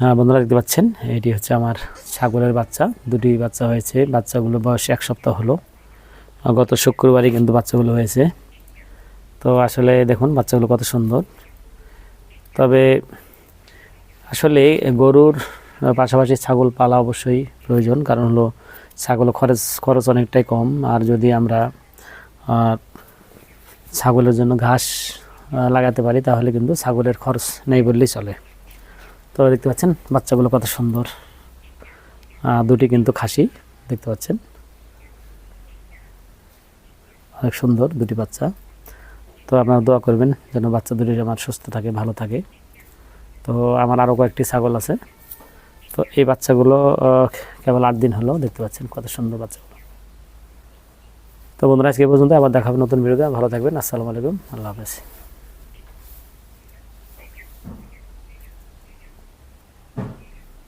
হ্যাঁ বন্ধুরা দেখতে পাচ্ছেন, এটি হচ্ছে আমার ছাগলের বাচ্চা। দুটি বাচ্চা হয়েছে, বাচ্চাগুলো বয়স এক সপ্তাহ হলো। গত শুক্রবারই কিন্তু বাচ্চাগুলো হয়েছে। তো আসলে দেখুন, বাচ্চাগুলো কত সুন্দর। তবে আসলে গরুর পাশাপাশি ছাগল পালা অবশ্যই প্রয়োজন, কারণ হলো ছাগল খরচ খরচ অনেকটাই কম। আর যদি আমরা ছাগলের জন্য ঘাস লাগাতে পারি, তাহলে কিন্তু ছাগলের খরচ নেই বললেই চলে। তো দেখতে পাচ্ছেন, বাচ্চাগুলো কত সুন্দর। দুটি কিন্তু খাসি, দেখতে পাচ্ছেন। অনেক সুন্দর দুটি বাচ্চা। তো আপনারা দোয়া করবেন যেন বাচ্চা দুটি আমার সুস্থ থাকে, ভালো থাকে। তো আমার আরও কয়েকটি ছাগল আছে। তো এই বাচ্চাগুলো কেবল আট দিন হলো, দেখতে পাচ্ছেন কত সুন্দর বাচ্চাগুলো। তো বন্ধুরা, আজকে পর্যন্ত আবার দেখাবেন নতুন ভিডিওতে। ভালো থাকবেন, আসসালামু আলাইকুম, আল্লাহ হাফেজ।